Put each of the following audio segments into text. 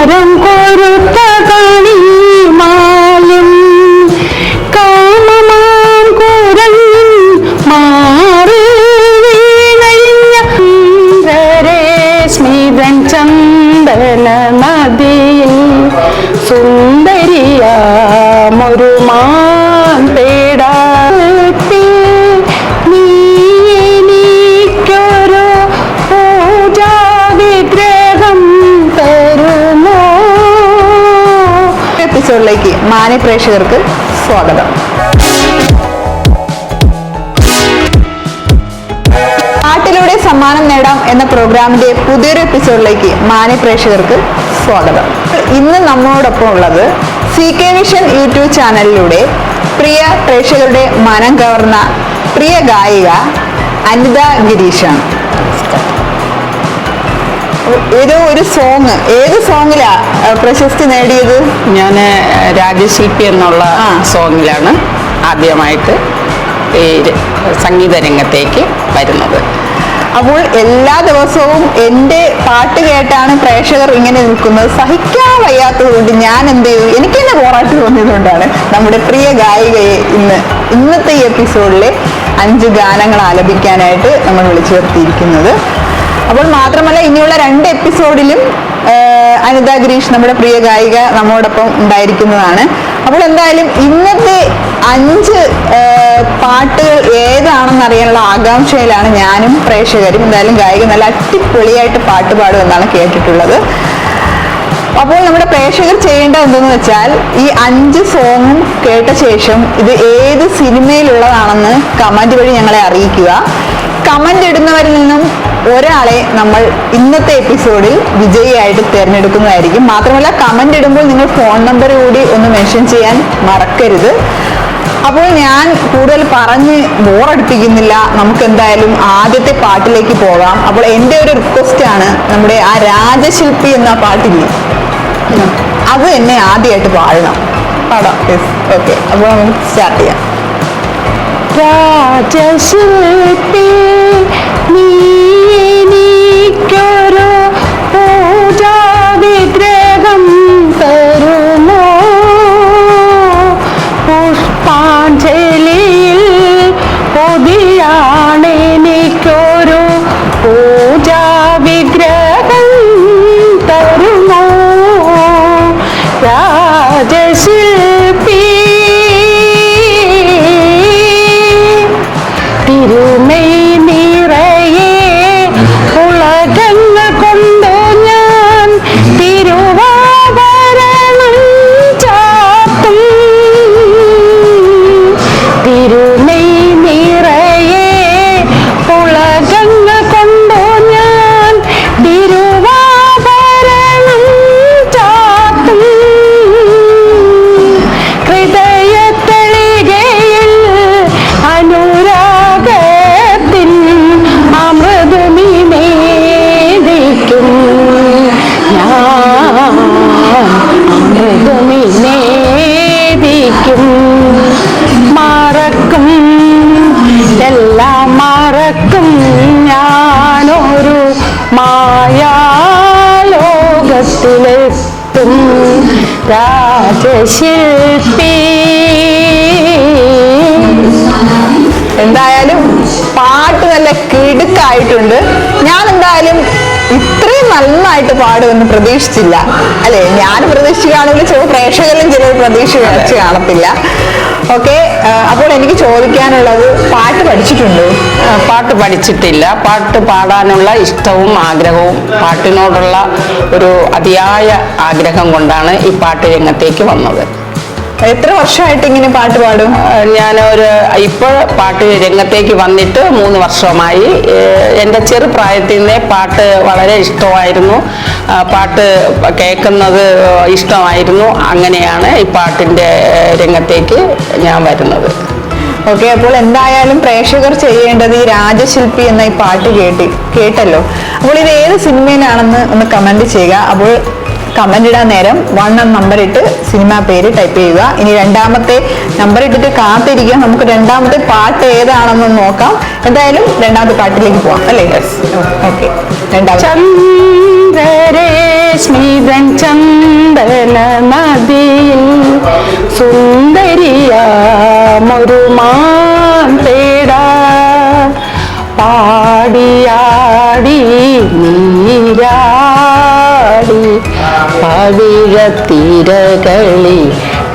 കാരം കൊരുത്ത കളിമാലും കാമമാം കുരങ്ങും മാറി വീണയിഞ്ഞരെ സ്മിതൻ ചന്ദന നദിയിൽ സുന്ദരിയാമൊരു മാ എപ്പിസോഡിലേക്ക് മാന്യ പ്രേക്ഷകർക്ക് സ്വാഗതം. പാട്ടിലൂടെ സമ്മാനം നേടാം എന്ന പ്രോഗ്രാമിന്റെ പുതിയൊരു എപ്പിസോഡിലേക്ക് മാന്യ പ്രേക്ഷകർക്ക് സ്വാഗതം. ഇന്ന് നമ്മോടൊപ്പം ഉള്ളത് സി കെ വിഷൻ യൂട്യൂബ് ചാനലിലൂടെ പ്രിയ പ്രേക്ഷകരുടെ മനം കവർന്ന പ്രിയ ഗായിക അനിത ഗിരീഷാണ്. ഏതോ ഒരു സോങ് ഏത് സോങ്ങിലാ പ്രശസ്തി നേടിയത്? ഞാൻ രാജശില്പി എന്നുള്ള സോങ്ങിലാണ് ആദ്യമായിട്ട് ഈ സംഗീത രംഗത്തേക്ക് വരുന്നത്. അപ്പോൾ എല്ലാ ദിവസവും എന്റെ പാട്ട് കേട്ടാണ് പ്രേക്ഷകർ ഇങ്ങനെ നിൽക്കുന്നത്. സഹിക്കാൻ വയ്യാത്തതുകൊണ്ട് ഞാൻ എന്ത് ചെയ്തു? എനിക്ക് തന്നെ പോറാട്ട് തോന്നിയതുകൊണ്ടാണ് നമ്മുടെ പ്രിയ ഗായികയെ ഇന്ന് ഇന്നത്തെ ഈ എപ്പിസോഡിലെ അഞ്ച് ഗാനങ്ങൾ ആലപിക്കാനായിട്ട് നമ്മൾ വിളിച്ചു വരുത്തിയിരിക്കുന്നത്. അപ്പോൾ മാത്രമല്ല ഇനിയുള്ള രണ്ട് എപ്പിസോഡിലും അനിത ഗിരീഷ് നമ്മുടെ പ്രിയ ഗായിക നമ്മോടൊപ്പം ഉണ്ടായിരിക്കുന്നതാണ്. അപ്പോൾ എന്തായാലും ഇന്നത്തെ അഞ്ച് പാട്ടുകൾ ഏതാണെന്ന് അറിയാനുള്ള ആകാംക്ഷയിലാണ് ഞാനും പ്രേക്ഷകരും. എന്തായാലും ഗായിക നല്ല അടിപൊളിയായിട്ട് പാട്ട് പാടും എന്നാണ് കേട്ടിട്ടുള്ളത്. അപ്പോൾ നമ്മുടെ പ്രേക്ഷകർ ചെയ്യേണ്ട എന്തെന്ന് വെച്ചാൽ ഈ അഞ്ച് സോങ്ങും കേട്ട ശേഷം ഇത് ഏത് സിനിമയിലുള്ളതാണെന്ന് കമന്റ് വഴി ഞങ്ങളെ അറിയിക്കുക. കമന്റ് ഇടുന്നവരിൽ നിന്നും ഒരാളെ നമ്മൾ ഇന്നത്തെ എപ്പിസോഡിൽ വിജയിയായിട്ട് തിരഞ്ഞെടുക്കുന്നതായിരിക്കും. മാത്രമല്ല കമന്റ് ഇടുമ്പോൾ നിങ്ങൾ ഫോൺ നമ്പർ കൂടി ഒന്ന് മെൻഷൻ ചെയ്യാൻ മറക്കരുത്. അപ്പോൾ ഞാൻ കൂടുതൽ പറഞ്ഞ് ബോറടിപ്പിക്കുന്നില്ല. നമുക്ക് എന്തായാലും ആദ്യത്തെ പാട്ടിലേക്ക് പോകാം. അപ്പോൾ എന്റെ ഒരു റിക്വസ്റ്റ് ആണ് നമ്മുടെ ആ രാജശില്പി എന്ന പാട്ടില്ലേ? അത് എന്നെ ആദ്യമായിട്ട് പാടണം. പാടാം. യെസ് ഓക്കെ അപ്പോൾ നമുക്ക് സ്റ്റാർട്ട് ചെയ്യാം. രാജശില്പി നീ എനിക്കൊരു me മായാലോകത്തിലെത്തും രാജശില്പി. എന്തായാലും പാട്ട് നല്ല കിടുക്കായിട്ടുണ്ട്. ഞാൻ എന്തായാലും ഇത്രയും നന്നായിട്ട് പാടുമെന്ന് പ്രതീക്ഷിച്ചില്ല. അല്ലെ? ഞാൻ പ്രതീക്ഷിക്കുകയാണെങ്കിൽ ചില പ്രേക്ഷകരിലും ചില പ്രതീക്ഷ വെച്ച് കാണത്തില്ല. ഓക്കെ? അപ്പോൾ എനിക്ക് ചോദിക്കാനുള്ളത് പാട്ട് പഠിച്ചിട്ടുണ്ടോ? പാട്ട് പഠിച്ചിട്ടില്ല. പാട്ട് പാടാനുള്ള ഇഷ്ടവും ആഗ്രഹവും പാട്ടിനോടുള്ള ഒരു അതിയായ ആഗ്രഹം കൊണ്ടാണ് ഈ പാട്ട് രംഗത്തേക്ക് വന്നത്. എത്ര വർഷമായിട്ട് ഇങ്ങനെ പാട്ട് പാടും? ഞാൻ ഒരു ഇപ്പോൾ പാട്ട് രംഗത്തേക്ക് വന്നിട്ട് മൂന്ന് വർഷമായി. എന്റെ ചെറുപ്രായത്തിൽ നിന്നേ പാട്ട് വളരെ ഇഷ്ടമായിരുന്നു. പാട്ട് കേൾക്കുന്നത് ഇഷ്ടമായിരുന്നു. അങ്ങനെയാണ് ഈ പാട്ടിന്റെ രംഗത്തേക്ക് ഞാൻ വരുന്നത്. ഓക്കെ അപ്പോൾ എന്തായാലും പ്രേക്ഷകർ ചെയ്യേണ്ടത് ഈ രാജശില്പി എന്ന ഈ പാട്ട് കേട്ടി കേട്ടല്ലോ. അപ്പോൾ ഇത് ഏത് സിനിമയിലാണെന്ന് ഒന്ന് കമന്റ് ചെയ്യുക. അപ്പോൾ കമന്റ് ഇടാൻ നേരം വൺ എന്ന നമ്പർ ഇട്ട് സിനിമ പേര് ടൈപ്പ് ചെയ്യുക. ഇനി രണ്ടാമത്തെ നമ്പർ ഇട്ടിട്ട് കാത്തിരിക്കുക. നമുക്ക് രണ്ടാമത്തെ പാട്ട് ഏതാണെന്ന് നോക്കാം. എന്തായാലും രണ്ടാമത്തെ പാട്ടിലേക്ക് പോവാം. അല്ലേ? ഓക്കെ ചന്ദ്രരേശ്മിതൻ ചന്ദന നദിയിൽ സുന്ദരിയാമൊരു മാൻ തേടാ. പാടിയാടി നീരാടി വിഴത്തിരകളി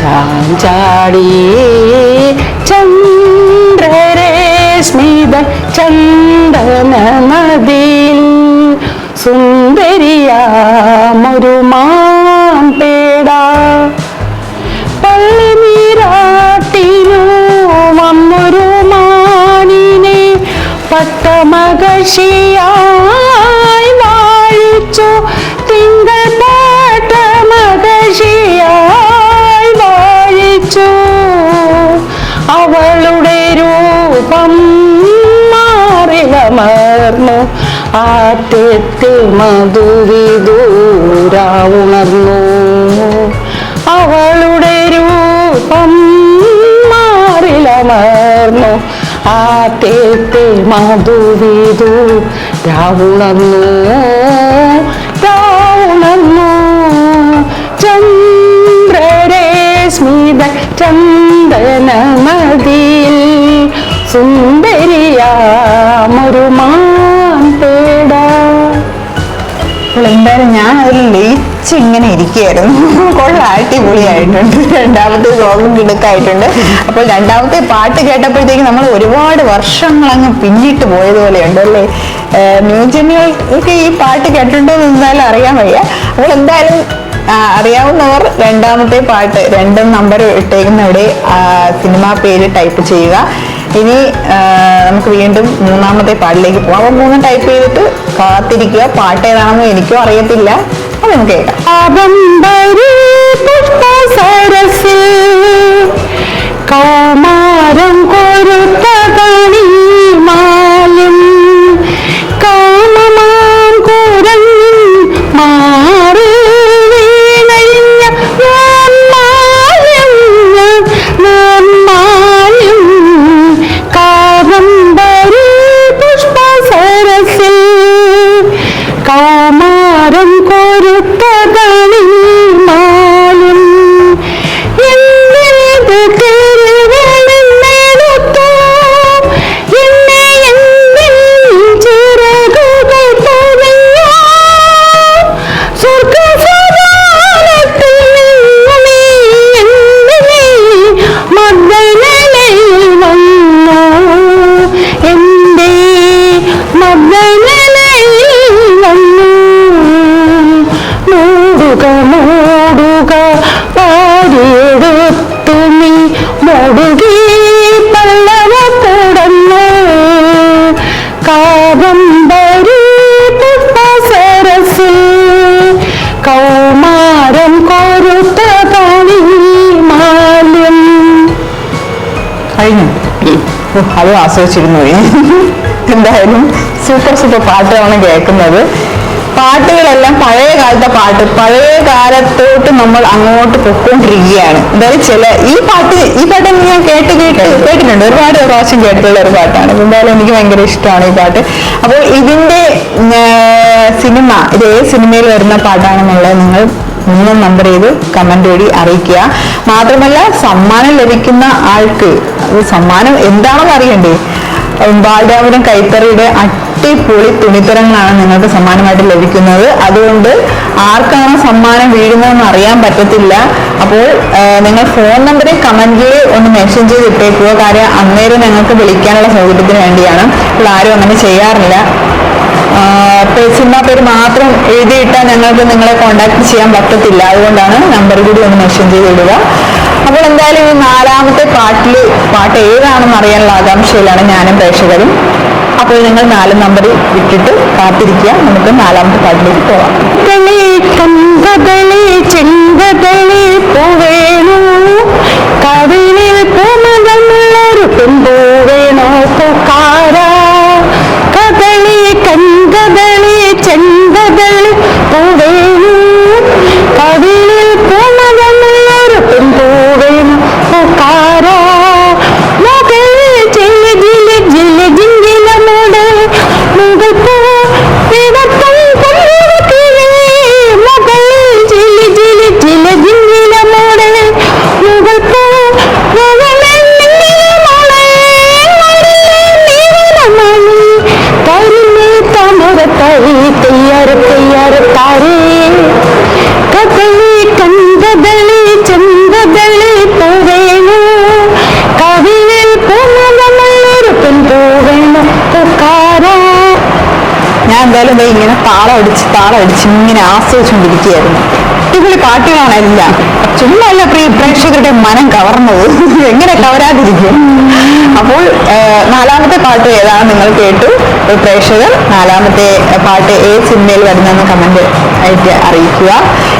ചാഞ്ചാടി. ചന്ദ്രരേസ്മിത ചന്ദന നദിയിൽ സുന്ദരിയാമൊരു മാമ്പേട പള്ളി നീരാട്ടിനു വന്നൊരു മാറിലമർന്നു മധുരി ദൂരാവുണർന്നു അവളുടെ രൂപം മാറിലമർന്നു? ആറ്റത്തെ ദൂരാവുണർന്നു രാവുണർന്നു രാവുണർന്നു ചന്ദ്രരേസ്മിത ചന്ദന നദിയിൽ സുന്ദരിയാമൊരു ഇങ്ങനെ ഇരിക്കുകയായിരുന്നു കൊള്ള അടിപൊളിയായിട്ടുണ്ട്. രണ്ടാമത്തെ സോങ്ങും കിടക്കായിട്ടുണ്ട് അപ്പോൾ രണ്ടാമത്തെ പാട്ട് കേട്ടപ്പോഴത്തേക്ക് നമ്മൾ ഒരുപാട് വർഷങ്ങളങ്ങ് പിന്നിട്ട് പോയതുപോലെയുണ്ട് അല്ലേ? ന്യൂ ജനുകൾക്ക് ഈ പാട്ട് കേട്ടിട്ടുണ്ടോ എന്ന് എന്തായാലും അറിയാൻ വയ്യ. അപ്പോൾ എന്തായാലും അറിയാവുന്നവർ രണ്ടാമത്തെ പാട്ട് രണ്ടും നമ്പർ ഇട്ടേക്കുന്ന ഇവിടെ സിനിമ പേര് ടൈപ്പ് ചെയ്യുക. ഇനി നമുക്ക് വീണ്ടും മൂന്നാമത്തെ പാട്ടിലേക്ക് പോകാം. അപ്പോൾ മൂന്ന് ടൈപ്പ് ചെയ്തിട്ട് കാത്തിരിക്കുക. പാട്ട് ഏതാണെന്ന് എനിക്കും അറിയത്തില്ല. അത് നമുക്ക് കേൾക്കാം. കൗമാരം കൊരുത്ത മാലും കാമമാം അത് ആസ്വദിച്ചിരുന്നു. എന്തായാലും സൂപ്പർ സൂപ്പർ പാട്ടുകളാണ് കേൾക്കുന്നത്. പാട്ടുകളെല്ലാം പഴയ കാലത്തെ പാട്ട് പഴയ കാലത്തോട്ട് നമ്മൾ അങ്ങോട്ട് പൊക്കോണ്ടിരിക്കുകയാണ് എന്തായാലും ചില ഈ പാട്ട് ഈ പാട്ട് ഞാൻ കേട്ട് കേട്ട് കേട്ടിട്ടുണ്ട്. ഒരുപാട് പ്രാവശ്യം കേട്ടിട്ടുള്ള ഒരു പാട്ടാണ്. എന്തായാലും എനിക്ക് ഭയങ്കര ഇഷ്ടമാണ് ഈ പാട്ട്. അപ്പോൾ ഇതിന്റെ സിനിമ ഇത് ഏത് സിനിമയിൽ വരുന്ന പാട്ടാണെന്നുള്ളത് നിങ്ങൾ മൂന്ന് നമ്പർ ചെയ്ത് കമന്റ് വഴി അറിയിക്കുക. മാത്രമല്ല സമ്മാനം ലഭിക്കുന്ന ആൾക്ക് സമ്മാനം എന്താണെന്ന് അറിയണ്ടേ? ബാലരാമപുരം കൈത്തറിയുടെ അടിപൊളി തുണിത്തരങ്ങളാണ് നിങ്ങൾക്ക് സമ്മാനമായിട്ട് ലഭിക്കുന്നത്. അതുകൊണ്ട് ആർക്കാണ് സമ്മാനം വീഴുന്നതെന്ന് അറിയാൻ പറ്റത്തില്ല. അപ്പോൾ നിങ്ങൾ ഫോൺ നമ്പറിൽ കമന്റിൽ ഒന്ന് മെൻഷൻ ചെയ്ത് ഇട്ടേക്കുക. കാര്യം അന്നേരം ഞങ്ങൾക്ക് വിളിക്കാനുള്ള സൗകര്യത്തിന് വേണ്ടിയാണ്. അപ്പോൾ ആരും അങ്ങനെ ചെയ്യാറില്ല. സിനിമ പേര് മാത്രം എഴുതിയിട്ടാൽ ഞങ്ങൾക്ക് നിങ്ങളെ കോൺടാക്ട് ചെയ്യാൻ പറ്റത്തില്ല. അതുകൊണ്ടാണ് നമ്പർ കൂടി ഒന്ന് മെൻഷൻ ചെയ്ത് ഇടുക അപ്പോൾ എന്തായാലും ഈ നാലാമത്തെ പാട്ടിൽ പാട്ട് ഏതാണെന്ന് അറിയാനുള്ള ആകാംക്ഷയിലാണ് ഞാനും പ്രേക്ഷകരും. അപ്പോൾ നിങ്ങൾ നാല് നമ്പർ വിട്ടിട്ട് കാത്തിരിക്കുക. നമുക്ക് നാലാമത്തെ പാട്ടിലേക്ക് പോവാം. ദേ ഇങ്ങനെ താളം അടിച്ച് താളം അടിച്ച് ഇങ്ങനെ ആസ്വദിച്ചുകൊണ്ടിരിക്കുകയായിരുന്നു. അടിപൊളി പാട്ടുകളാണ് എല്ലാം. ചുമ്മാ പ്രിയ പ്രേക്ഷകരുടെ മനം കവർന്നത്. എങ്ങനെ കവരാതിരിക്കും? അപ്പോൾ നാലാമത്തെ പാട്ട് ഏതാണ് നിങ്ങൾ കേട്ടു? പ്രേക്ഷകർ നാലാമത്തെ പാട്ട് ഏത് സിനിമയിൽ വരുന്നതെന്ന് കമന്റ് ആയിട്ട് അറിയിക്കുക.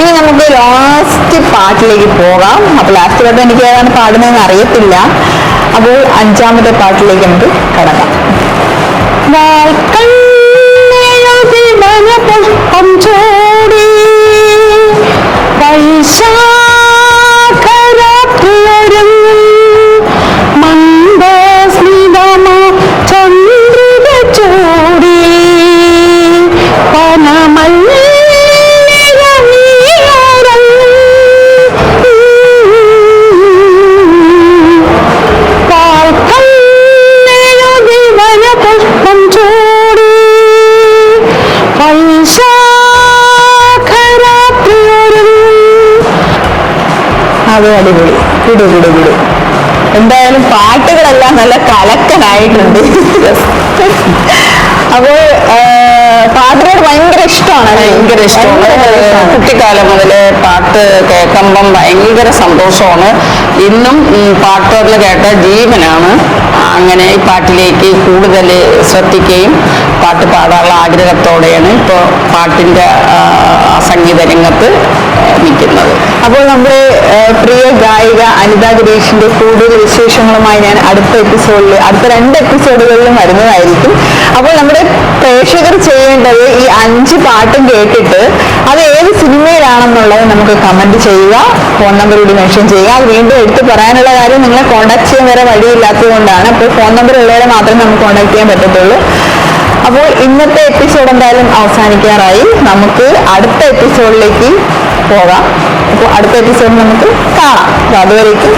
ഇനി നമുക്ക് ലാസ്റ്റ് പാട്ടിലേക്ക് പോകാം. അപ്പോൾ ലാസ്റ്റ് പാട്ട് എനിക്ക് ഏതാണ് പാടുന്നതെന്ന് അറിയത്തില്ല. അപ്പോൾ അഞ്ചാമത്തെ പാട്ടിലേക്ക് നമുക്ക് കടക്കാം. పుష్పం చూడి పైసా കൂടെ വിടു. എന്തായാലും പാട്ടുകളെല്ലാം നല്ല കലക്കനായിട്ടുണ്ട് അപ്പോൾ പാട്ടിനോട് ഭയങ്കര ഇഷ്ടമാണ്. ഭയങ്കര ഇഷ്ടമാണ്. കുട്ടിക്കാലം മുതലേ പാട്ട് കേൾക്കുമ്പം ഭയങ്കര സന്തോഷമാണ്. ഇന്നും പാട്ടുകൾ കേട്ട ജീവനാണ്. അങ്ങനെ ഈ പാട്ടിലേക്ക് കൂടുതൽ ശ്രദ്ധിക്കുകയും പാട്ട് പാടാനുള്ള ആഗ്രഹത്തോടെയാണ് ഇപ്പോൾ പാട്ടിന്റെ സംഗീത രംഗത്ത് നിൽക്കുന്നത്. അപ്പോൾ നമ്മുടെ പ്രിയ ഗായിക അനിത ഗിരീഷിന്റെ കൂടുതൽ വിശേഷങ്ങളുമായി ഞാൻ അടുത്ത എപ്പിസോഡിൽ അടുത്ത രണ്ട് എപ്പിസോഡുകളിലും വരുന്നതായിരിക്കും. അപ്പോൾ നമ്മുടെ പ്രേക്ഷകർ ചെയ്യേണ്ടത് ഈ അഞ്ച് പാട്ടും കേട്ടിട്ട് അത് ഏത് സിനിമയിലാണെന്നുള്ളത് നമുക്ക് കമന്റ് ചെയ്യുക ഫോൺ നമ്പർ കൂടി മെൻഷൻ ചെയ്യുക. അത് വീണ്ടും എടുത്ത് പറയാനുള്ള കാര്യം നിങ്ങളെ കോൺടാക്ട് ചെയ്യാൻ വരെ വഴിയില്ലാത്തത് കൊണ്ടാണ്. അപ്പോൾ ഫോൺ നമ്പർ ഉള്ളവരെ മാത്രമേ നമുക്ക് കോൺടാക്ട് ചെയ്യാൻ പറ്റത്തുള്ളൂ. അപ്പോൾ ഇന്നത്തെ എപ്പിസോഡ് എന്തായാലും അവസാനിക്കാറായി. നമുക്ക് അടുത്ത എപ്പിസോഡിലേക്ക് പോകാം അപ്പോൾ അടുത്ത എപ്പിസോഡ് നമുക്ക് കാണാം അതുവരേക്കും.